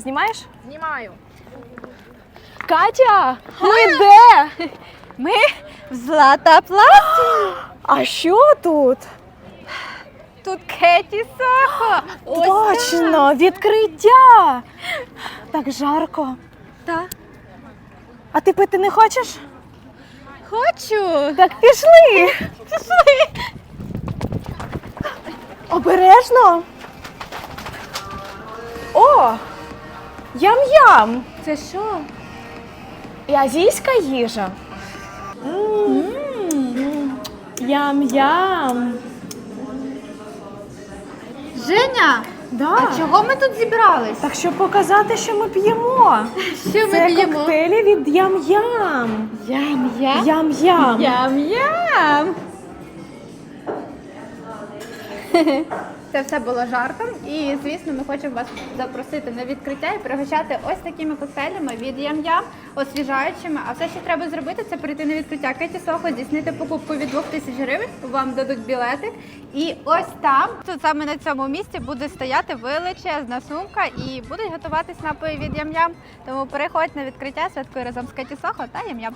Знімаєш? Знімаю. Катя, ми де? Ми в Златопласті. А що тут? Тут Кеті Сахо. Точно, відкриття. Так жарко. Так. А ти пити не хочеш? Хочу. Так пішли. Пішли. Обережно. О! Ям-ям! Це що? І азійська їжа. Ям-ям. Женя, Да. а чого ми тут зібрались? Так щоб показати, що ми п'ємо. Що Це коктейлі від ям-ям. Ям-ям. Ям-ям. Ям-ям. Це все було жартом, і звісно, ми хочемо вас запросити на відкриття і пригощати ось такими коктейлями від ям-ям, освіжаючими. А все, що треба зробити, це прийти на відкриття Кеті Сохо, здійснити покупку від 2000 гривень. Вам дадуть білетик. І ось там, тут саме на цьому місці, буде стояти величезна сумка і будуть готуватись напої від ям-ям. Тому переходь на відкриття, святкуй разом з Кеті Сохо та ям-ям.